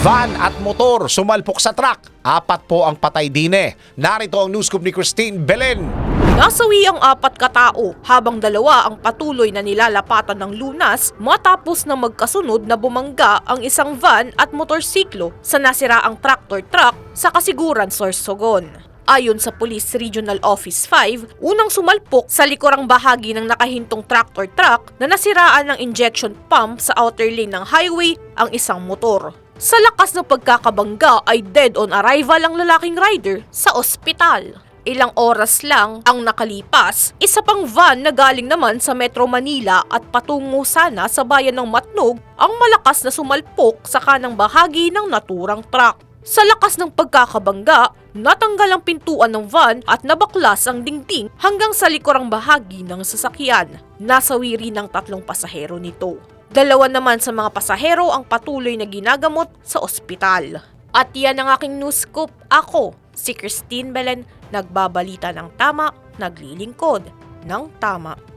Van at motor sumalpok sa truck. Apat po ang patay dine. Narito ang news scoop ni Christine Belen. Nasawi ang apat katao habang dalawa ang patuloy na nilalapatan ng lunas matapos na magkasunod na bumangga ang isang van at motorsiklo sa nasiraang tractor truck sa Kasiguran, Sorsogon. Ayon sa Police Regional Office 5, unang sumalpok sa likurang bahagi ng nakahintong tractor truck na nasiraan ng injection pump sa outer lane ng highway ang isang motor. Sa lakas ng pagkakabangga ay dead on arrival ang lalaking rider sa ospital. Ilang oras lang ang nakalipas, isa pang van na galing naman sa Metro Manila at patungo sana sa bayan ng Matnog ang malakas na sumalpok sa kanang bahagi ng naturang truck. Sa lakas ng pagkakabangga, natanggal ang pintuan ng van at nabaklas ang dingding hanggang sa likurang bahagi ng sasakyan. Nasawi rin ang tatlong pasahero nito. Dalawa naman sa mga pasahero ang patuloy na ginagamot sa ospital. At yan ang aking news scoop. Ako, si Christine Belen, nagbabalita ng tama, naglilingkod ng tama.